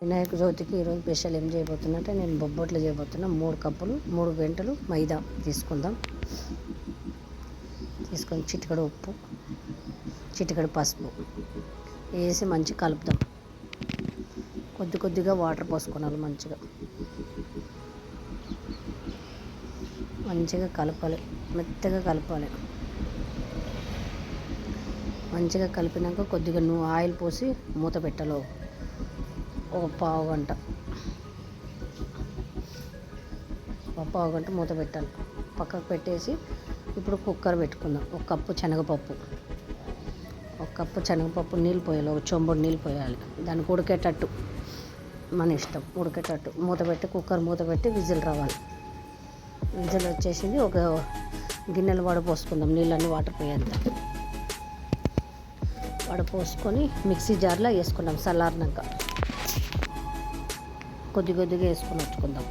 వినాయక చవితికి ఈరోజు స్పెషల్ ఏం చేయబోతున్నా అంటే నేను బొబ్బట్లు చేయబోతున్నా. మూడు కప్పులు మూడు గంటలు మైదా తీసుకుందాం. తీసుకొని చిటికడ ఉప్పు చిటికడ పసుపు వేసి మంచి కలుపుదాం. కొద్ది కొద్దిగా వాటర్ పోసుకోవాలి మంచిగా. మంచిగా కలపాలి మెత్తగా కలపాలి. మంచిగా కలిపినాక కొద్దిగా నువ్వు ఆయిల్ పోసి మూత పెట్టాలి. ఒక పావు గంట. ఒక పావు గంట మూత పెట్టాలి. పక్కకు పెట్టేసి ఇప్పుడు కుక్కర్ పెట్టుకుందాం. ఒక కప్పు శనగపప్పు. ఒక కప్పు శనగపప్పు నీళ్ళు పోయాలి. ఒక చెంబుడు నీళ్ళు పోయాలి. దానికి ఉడికేటట్టు. మన ఇష్టం. ఉడికేటట్టు. మూత పెట్టి కుక్కర్ మూత పెట్టి విజిల్ రావాలి. విజిల్ వచ్చేసింది. ఒక గిన్నెలు వడపోసుకుందాం నీళ్ళన్నీ వాటర్ పోయేంత. వడపోసుకొని మిక్సీ జార్లో వేసుకున్నాం చల్లారినాక. కొద్ది కొద్దిగా వేసుకొని వచ్చుకుందాం.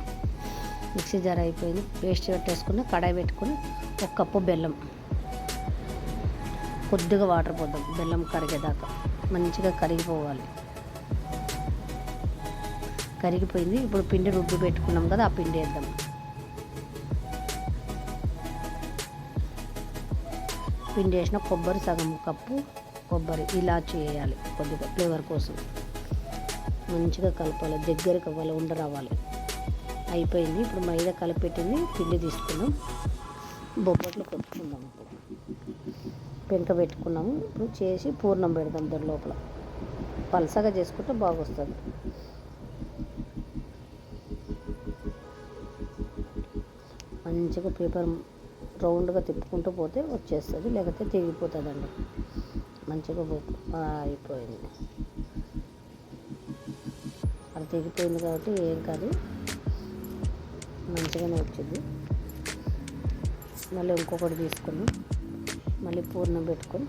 మిక్సీ జార్ అయిపోయింది. పేస్ట్ పెట్టేసుకుని కడాయి పెట్టుకుని ఒక కప్పు బెల్లం. కొద్దిగా వాటర్ పోద్దాం. బెల్లం కరిగేదాకా. మంచిగా కరిగిపోవాలి. కరిగిపోయింది. ఇప్పుడు పిండి రుబ్బి పెట్టుకున్నాం కదా ఆ పిండి వేద్దాం. పిండి వేసిన కొబ్బరి సగం కప్పు కొబ్బరి ఇలాచి వేయాలి కొద్దిగా ఫ్లేవర్ కోసం. మంచిగా కలపాలి దగ్గరకు అవ్వాలి ఉండ రావాలి అయిపోయింది. ఇప్పుడు మైదా కలిపెట్టింది పిండి తీసుకున్నాం. బొబ్బట్లు కొట్టుకుందాం ఇప్పుడు పెంక పెట్టుకున్నాము. ఇప్పుడు చేసి పూర్ణం పెడదాం దాని లోపల. పలసగా చేసుకుంటే బాగొస్తుంది. మంచిగా పేపర్ రౌండ్గా తిప్పుకుంటూ పోతే వచ్చేస్తుంది లేకపోతే తెగిపోతుందండి. మంచిగా అయిపోయింది. అది తెగిపోయింది కాబట్టి ఏం కాదు. మంచిగానే వచ్చింది. మళ్ళీ ఇంకొకటి తీసుకున్నాం మళ్ళీ పూర్ణం పెట్టుకొని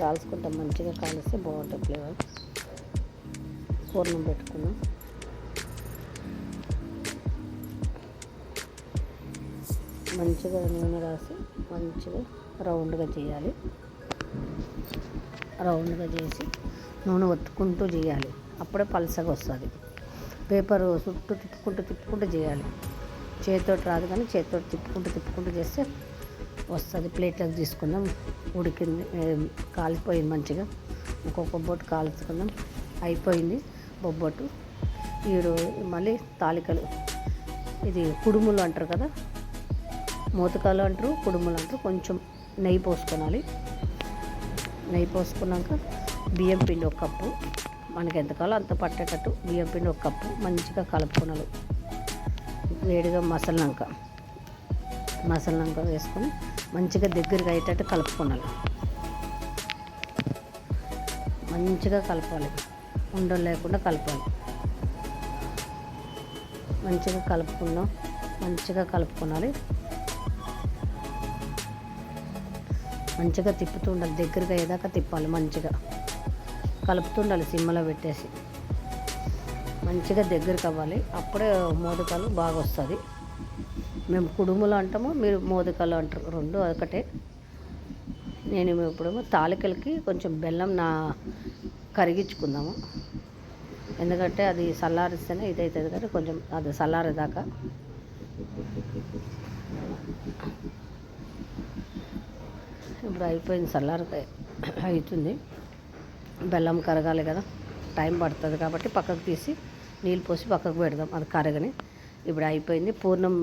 కాల్చుకుంటాం. మంచిగా కాలిస్తే బాగుంటుంది ఫ్లేవర్. పూర్ణం పెట్టుకున్నాం మంచిగా నూనె రాసి మంచిగా రౌండ్గా చేయాలి. రౌండ్గా చేసి నూనె ఒత్తుకుంటూ చేయాలి. అప్పుడే పలసగా వస్తుంది. పేపర్ చుట్టూ తిప్పుకుంటూ తిప్పుకుంటూ చేయాలి. చేతితో రాదు కానీ చేతితో తిప్పుకుంటూ తిప్పుకుంటూ చేస్తే వస్తుంది. ప్లేట్లకు తీసుకుందాం. ఉడికింది కాలిపోయింది మంచిగా. ఇంకొక బొబ్బొట్టు కాల్చుకుందాం. అయిపోయింది బొబ్బొట్టు. ఈడు మళ్ళీ తాలికలు ఇది కుడుములు అంటారు కదా? మూతకాలు అంటారు కుడుములు అంటారు. కొంచెం నెయ్యి పోసుకోవాలి నెయ్యి పోసుకున్నాక బియ్యం పిండి ఒక కప్పు. మనకి ఎంత కావాలో అంత పట్టేటట్టు బియ్యం పిండి ఒక కప్పు. మంచిగా కలుపుకోవాలి వేడిగా మసలినాక మసలినాక వేసుకొని మంచిగా దగ్గరగా అయ్యేటట్టు కలుపుకున్నాను మంచిగా కలపాలి. ఉండలు లేకుండా కలపాలి. మంచిగా కలుపుకున్నాం మంచిగా కలుపుకోవాలి మంచిగా తిప్పుతూ ఉండాలి. దగ్గరగా అయ్యేదాకా తిప్పాలి మంచిగా. కలుపుతుండాలి సిమ్మలో పెట్టేసి. మంచిగా దగ్గరికి అవ్వాలి. అప్పుడే మోదకాలు బాగా వస్తుంది. మేము కుడుములు అంటాము మీరు మోదకాలు అంటారు. రెండు ఒకటే. నేను ఇప్పుడేమో తాలికలకి కొంచెం బెల్లం నా కరిగించుకుందాము. ఎందుకంటే అది చల్లారిస్తేనే ఇది అవుతుంది కానీ కొంచెం అది చల్లారేదాకా ఇప్పుడు అయిపోయింది చల్లారి అవుతుంది బెల్లం కరగాలి కదా టైం పడుతుంది కాబట్టి పక్కకు తీసి నీళ్ళు పోసి పక్కకు పెడదాం అది కరగని. ఇప్పుడు అయిపోయింది పూర్ణం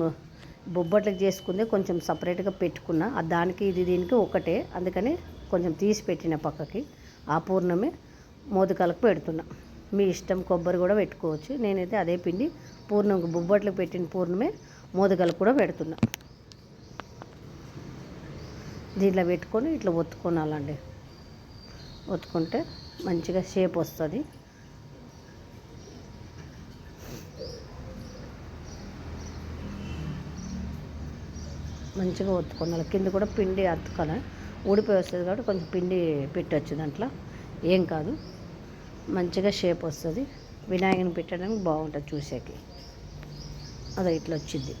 బొబ్బట్లకు చేసుకుందే కొంచెం సపరేట్గా పెట్టుకున్న. దానికి ఇది దీనికి ఒకటే అందుకని కొంచెం తీసి పెట్టిన పక్కకి ఆ పూర్ణమే మోదకాలకు పెడుతున్నా. మీ ఇష్టం కొబ్బరి కూడా పెట్టుకోవచ్చు. నేనైతే అదే పిండి పూర్ణం బొబ్బట్లకు పెట్టిన పూర్ణమే మోదకాలకు కూడా పెడుతున్నా. దీంట్లో పెట్టుకొని ఇట్లా ఒత్తుకోనాలండి. ఒత్తుకుంటే మంచిగా షేప్ వస్తుంది. మంచిగా ఒత్తుకోవాలి. కింద కూడా పిండి అతుకోవాలి ఊడిపోయి వస్తుంది కాబట్టి కొంచెం పిండి పెట్టచ్చు దాంట్లో. ఏం కాదు. మంచిగా షేప్ వస్తుంది. వినాయకుని పెట్టడానికి బాగుంటుంది చూసేకి. అదే ఇట్లా వచ్చింది.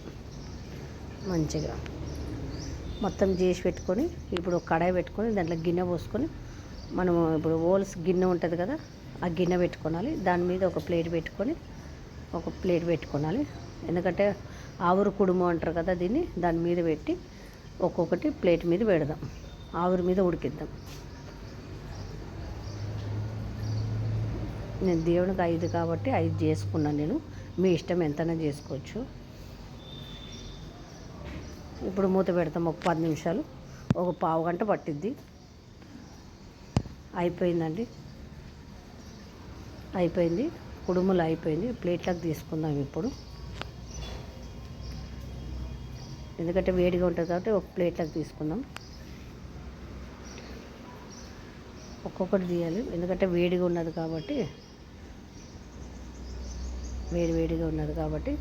మంచిగా. మొత్తం చేసి పెట్టుకొని ఇప్పుడు ఒక కడాయి పెట్టుకొని దాంట్లో గిన్నె పోసుకొని మనం ఇప్పుడు ఓల్స్ గిన్నె ఉంటుంది కదా ఆ గిన్నె పెట్టుకోవాలి దాని మీద ఒక ప్లేట్ పెట్టుకొని ఒక ప్లేట్ పెట్టుకోవాలి ఎందుకంటే ఆవురు కుడుము అంటారు కదా దీన్ని దాని మీద పెట్టి ఒక్కొక్కటి ప్లేట్ మీద పెడదాం. ఆవురి మీద ఉడికిద్దాం. నేను దేవునికి ఐదు కాబట్టి ఐదు చేసుకున్నాను నేను. మీ ఇష్టం ఎంతైనా చేసుకోవచ్చు. ఇప్పుడు మూత పెడతాం ఒక పది నిమిషాలు. ఒక పావు గంట పట్టిద్ది. అయిపోయిందండి. అయిపోయింది. కుడుములు అయిపోయింది. ప్లేట్లకు తీసుకుందాం ఇప్పుడు. ఎందుకంటే వేడిగా ఉంటుంది కాబట్టి ఒక ప్లేట్లకు తీసుకుందాం. ఒక్కొక్కటి తీయాలి. ఎందుకంటే వేడిగా ఉన్నది కాబట్టి వేడి వేడిగా ఉన్నది కాబట్టి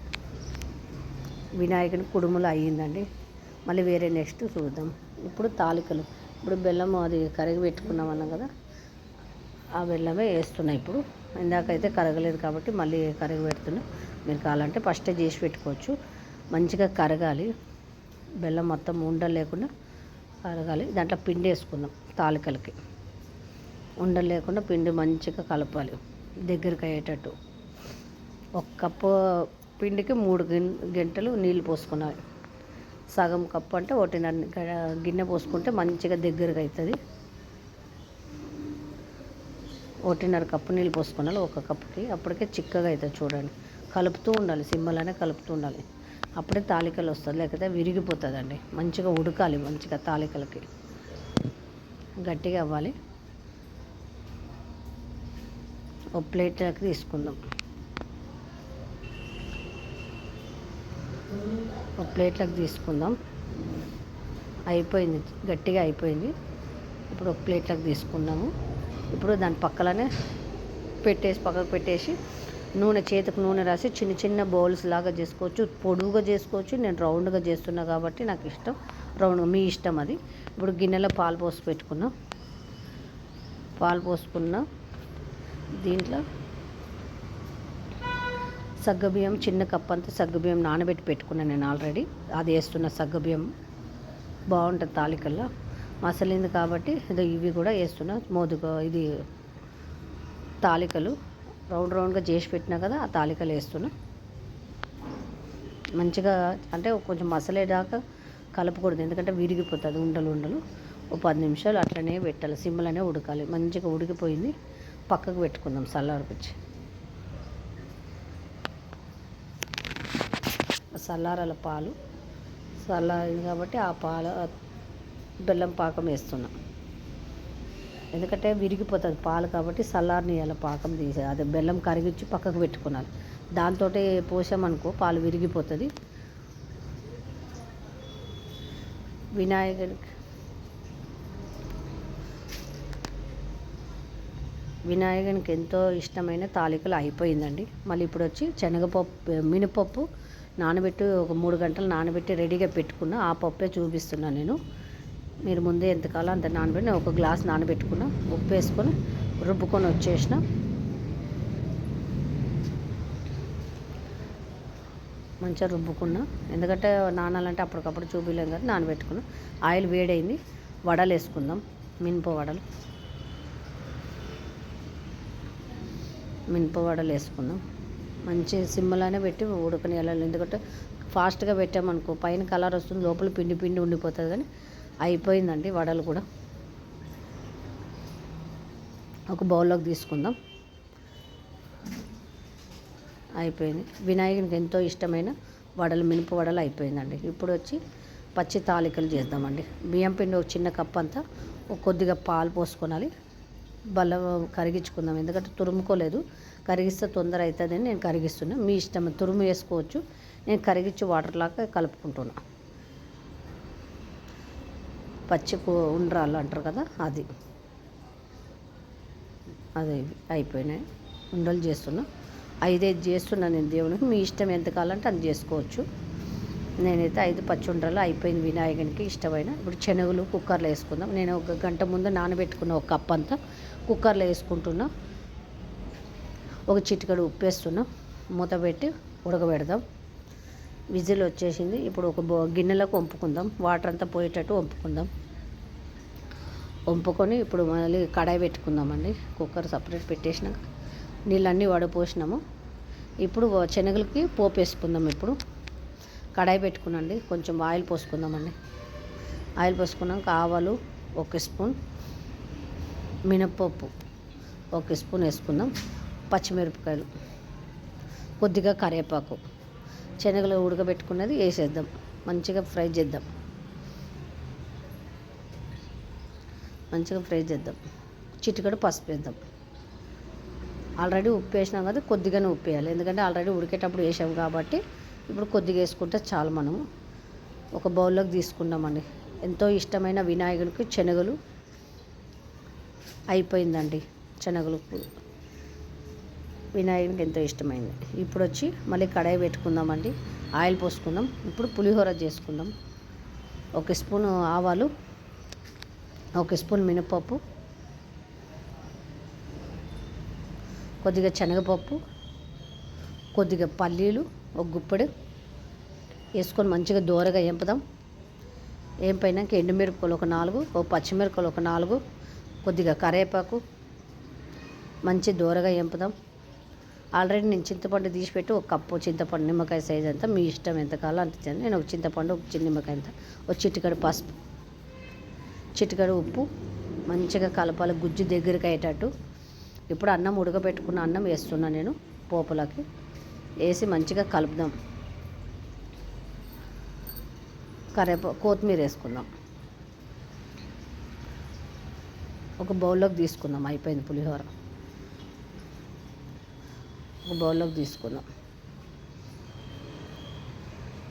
వినాయకుని కుడుములు అయ్యిందండి. మళ్ళీ వేరే నెక్స్ట్ చూద్దాం. ఇప్పుడు తాలికలు. ఇప్పుడు బెల్లం అది కరిగి పెట్టుకున్నాం అన్నాం కదా. ఆ బెల్లమే వేస్తున్నాయి ఇప్పుడు. ఇందాకైతే కరగలేదు కాబట్టి మళ్ళీ కరిగి పెడుతున్నా. మీరు కావాలంటే ఫస్ట్ చేసి పెట్టుకోవచ్చు. మంచిగా కరగాలి. బెల్లం మొత్తం ఉండలు లేకుండా కరగాలి. దాంట్లో పిండి వేసుకుందాం తాలికలకి. ఉండలు లేకుండా పిండి మంచిగా కలపాలి. దగ్గరికి అయ్యేటట్టు. ఒక కప్పు పిండికి మూడు గంటలు నీళ్ళు పోసుకున్నాయి సగం కప్పు అంటే ఒకటిన్నర గిన్నె పోసుకుంటే మంచిగా దగ్గరగా అవుతుంది. ఒకటిన్నర కప్పు నీళ్ళు పోసుకున్నాలి ఒక కప్పుకి. అప్పటికే చిక్కగా అవుతుంది చూడండి. కలుపుతూ ఉండాలి సిమ్మలోనే కలుపుతూ ఉండాలి. అప్పుడే తాలికలు వస్తుంది లేకపోతే విరిగిపోతుందండి. మంచిగా ఉడకాలి మంచిగా తాలికలకి. గట్టిగా అవ్వాలి. ఒక ప్లేట్లోకి తీసుకుందాం. ఒక ప్లేట్లోకి తీసుకుందాం. అయిపోయింది గట్టిగా అయిపోయింది. ఇప్పుడు ఒక ప్లేట్లోకి తీసుకుందాము. ఇప్పుడు దాని పక్కలనే పెట్టేసి పక్కకు పెట్టేసి నూనె చేతికి నూనె రాసి చిన్న చిన్న బౌల్స్ లాగా చేసుకోవచ్చు. పొడువుగా చేసుకోవచ్చు. నేను రౌండ్గా చేస్తున్నా కాబట్టి నాకు ఇష్టం. రౌండ్ మీ ఇష్టం అది. ఇప్పుడు గిన్నెలో పాలు పోసి పెట్టుకున్నాం. పాలు పోసుకున్న. దీంట్లో సగ్గబియ్యం చిన్న కప్ అంతా సగ్గబియ్యం నానబెట్టి పెట్టుకున్నాను నేను ఆల్రెడీ. అది వేస్తున్న సగ్గబియ్యం. బాగుంటుంది తాలికల్లో. మసలింది కాబట్టి ఇదో ఇవి కూడా వేస్తున్నా. మోదుగా ఇది తాలికలు. రౌండ్ రౌండ్గా చేసి పెట్టినా కదా ఆ తాలికలు వేస్తున్నా. మంచిగా అంటే కొంచెం మసలేదాకా కలపకూడదు. ఎందుకంటే విరిగిపోతుంది ఉండలు ఉండలు. ఓ పది నిమిషాలు అట్లనే పెట్టాలి. సిమ్లనే ఉడకాలి. మంచిగా ఉడికిపోయింది. పక్కకు పెట్టుకుందాం సల్లారకొచ్చి సల్లారాల పాలు. చల్లారింది కాబట్టి ఆ పాల బెల్లం పాకం వేస్తున్నా. ఎందుకంటే విరిగిపోతుంది పాలు కాబట్టి చల్లారనియాల పాకం తీసే అదే బెల్లం కరిగించి పక్కకు పెట్టుకున్నాను. దాంతో పోసామనుకో పాలు విరిగిపోతుంది. వినాయకుడికి వినాయకునికి ఎంతో ఇష్టమైన తాలికలు అయిపోయిందండి. మళ్ళీ ఇప్పుడు వచ్చి శనగపప్పు మినపప్పు నానబెట్టి ఒక మూడు గంటలు నానబెట్టి రెడీగా పెట్టుకున్న ఆ పప్పే చూపిస్తున్నాను నేను. మీరు ముందే ఎంత కావాలో అంత నానబెట్టి ఒక గ్లాస్ నానబెట్టుకున్నా ఉప్పు వేసుకొని రుబ్బుకొని వచ్చేసిన. మంచిగా రుబ్బుకున్నా. ఎందుకంటే నానాలంటే అప్పటికప్పుడు చూపిలేం కదా నానబెట్టుకున్నా. ఆయిల్ వేడైంది వడలు వేసుకుందాం మినప వడలు. మినప వడలు వేసుకుందాం మంచి సిమ్లోనే పెట్టి ఉడకని వెళ్ళాలి ఎందుకంటే ఫాస్ట్గా పెట్టామనుకో పైన కలర్ వస్తుంది లోపల పిండి పిండి ఉండిపోతుంది కానీ అయిపోయిందండి వడలు కూడా. ఒక బౌల్లోకి తీసుకుందాం. అయిపోయింది. వినాయకునికి ఎంతో ఇష్టమైన వడలు మినుపు వడలు అయిపోయిందండి. ఇప్పుడు వచ్చి పచ్చి తాలికలు చేద్దామండి. బియ్యం పిండి ఒక చిన్న కప్ అంతా ఒక కొద్దిగా పాలు పోసుకోనాలి. బల్ల కరిగించుకుందాం. ఎందుకంటే తురుముకోలేదు. కరిగిస్తే తొందర అవుతుందని నేను కరిగిస్తున్నా. మీ ఇష్టం. తురుము వేసుకోవచ్చు. నేను కరిగించి వాటర్ లాగా కలుపుకుంటున్నాను పచ్చి ఉండ్రాలు అంటారు కదా అది. అది అయిపోయినాయి. ఉండలు చేస్తున్నా. ఐదైదు చేస్తున్నా నేను దేవునికి. మీ ఇష్టం ఎంత కావాలంటే అది చేసుకోవచ్చు. నేనైతే ఐదు పచ్చి ఉండ్రాలు అయిపోయింది వినాయకునికి ఇష్టమైన. ఇప్పుడు శనగలు కుక్కర్లో వేసుకుందాం. నేను ఒక గంట ముందు నానబెట్టుకున్న ఒక కప్ అంతా కుక్కర్లో వేసుకుంటున్నా. ఒక చిటికడు ఉప్పు వేస్తున్నా మూత పెట్టి ఉడకబెడదాం. విజిల్ వచ్చేసింది. ఇప్పుడు ఒక గిన్నెలకు వంపుకుందాం. వాటర్ అంతా పోయేటట్టు వంపుకుందాం. వంపుకొని ఇప్పుడు మళ్ళీ కడాయి పెట్టుకుందామండి. కుక్కర్ సపరేట్ పెట్టేసినాక నీళ్ళన్నీ వడపోసినాము. ఇప్పుడు శనగలకి పోపు వేసుకుందాం ఇప్పుడు. కడాయి పెట్టుకునండి. కొంచెం ఆయిల్ పోసుకుందామండి. ఆయిల్ పోసుకున్నాక ఆవాలు ఒక స్పూన్ మినప్పప్పు ఒక స్పూన్ వేసుకుందాం. పచ్చిమిరపకాయలు కొద్దిగా కరివేపాకు. శనగలు ఉడకబెట్టుకున్నది వేసేద్దాం. మంచిగా ఫ్రై చేద్దాం. మంచిగా ఫ్రై చేద్దాం. చిటికడు పసుపు వేద్దాం. ఆల్రెడీ ఉప్పు వేసినాం కదా కొద్దిగానే ఉప్పు వేయాలి. ఎందుకంటే ఆల్రెడీ ఉడికేటప్పుడు వేసాం కాబట్టి ఇప్పుడు కొద్దిగా వేసుకుంటే చాలు మనము. ఒక బౌల్లోకి తీసుకుందామండి ఎంతో ఇష్టమైన వినాయకుడికి శనగలు అయిపోయిందండి శనగలు వినాయకునికి ఎంతో ఇష్టమైంది ఇప్పుడు వచ్చి మళ్ళీ కడాయి పెట్టుకుందామండి. ఆయిల్ పోసుకుందాం. ఇప్పుడు పులిహోర చేసుకుందాం. ఒక స్పూన్ ఆవాలు ఒక స్పూన్ మినపప్పు కొద్దిగా శనగపప్పు కొద్దిగా పల్లీలు ఒక గుప్పెడు వేసుకొని మంచిగా దూరగా ఎంపుదాం ఏంపైనాక ఎండుమిరపకాయలు ఒక నాలుగు ఒక పచ్చిమిరపకాయలు ఒక నాలుగు కొద్దిగా కరివేపాకు మంచి దూరగా ఎంపుదాం ఆల్రెడీ నేను చింతపండు తీసిపెట్టి ఒక కప్పు చింతపండు నిమ్మకాయ సైజ్ అంతా మీ ఇష్టం ఎంత కావాలో అంత నేను ఒక చింతపండు ఒక చిన్న నిమ్మకాయ అంత ఒక చిటికడు పసుపు చిటికడు ఉప్పు మంచిగా కలపాలి గుజ్జు దగ్గరికి అయ్యేటట్టు. ఇప్పుడు అన్నం ఉడకబెట్టుకున్న అన్నం వేస్తున్నా నేను పోపులకి. వేసి మంచిగా కలుపుదాం. కరేపా కొత్తిమీర వేసుకుందాం. ఒక బౌల్లోకి తీసుకుందాం అయిపోయింది పులిహోర. ఒక బౌల్లోకి తీసుకుందాం.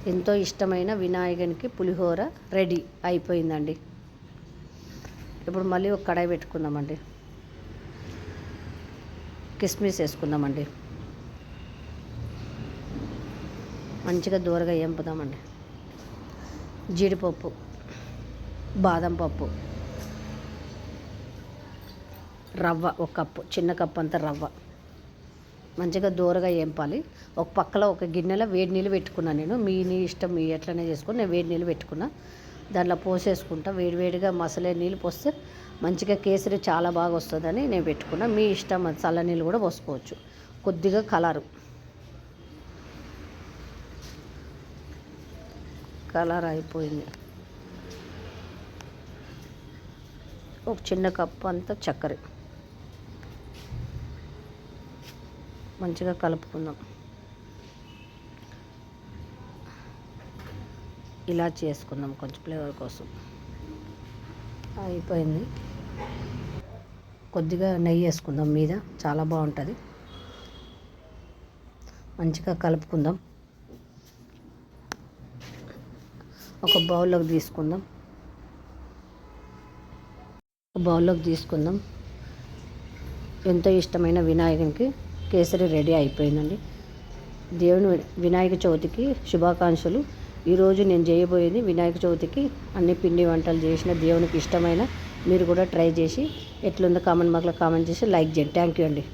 ఎంతో ఇష్టమైన వినాయకునికి పులిహోర రెడీ అయిపోయిందండి. ఇప్పుడు మళ్ళీ ఒక కడాయి పెట్టుకుందామండి. కిస్మిస్ వేసుకుందామండి. మంచిగా దూరగా ఎంపుదామండి జీడిపప్పు బాదం పప్పు రవ్వ ఒక కప్పు చిన్న కప్పు అంతా రవ్వ. మంచిగా దూరగా ఏంపాలి. ఒక పక్కలో ఒక గిన్నెలో వేడి నీళ్ళు పెట్టుకున్నాను నేను. మీ నీ ఇష్టం మీ ఎట్లనే చేసుకుని నేను వేడి నీళ్ళు పెట్టుకున్నా. దాంట్లో పోసేసుకుంటా. వేడివేడిగా మసలే నీళ్ళు పోస్తే మంచిగా కేసరి చాలా బాగా వస్తుందని నేను పెట్టుకున్నా. మీ ఇష్టం అది చల్ల నీళ్ళు కూడా పోసుకోవచ్చు. కొద్దిగా కలరు. కలర్ అయిపోయింది. ఒక చిన్న కప్పు అంతా చక్కెర. మంచిగా కలుపుకుందాం. ఇలా చేసుకుందాం కొంచెం ఫ్లేవర్ కోసం. అయిపోయింది. కొద్దిగా నెయ్యి వేసుకుందాం మీద చాలా బాగుంటుంది. మంచిగా కలుపుకుందాం. ఒక బౌల్లోకి తీసుకుందాం. ఒక బౌల్లోకి తీసుకుందాం. ఎంతో ఇష్టమైన వినాయకునికి కేసరి రెడీ అయిపోయిందండి. దేవుని వినాయక చవితికి శుభాకాంక్షలు. ఈరోజు నేను చేయబోయేది వినాయక చవితికి అన్ని పిండి వంటలు చేసిన దేవునికి ఇష్టమైన మీరు కూడా ట్రై చేసి ఎట్లుందో కామెంట్ మాకు కామెంట్ చేసి లైక్ చేయండి. థ్యాంక్ యూ అండి.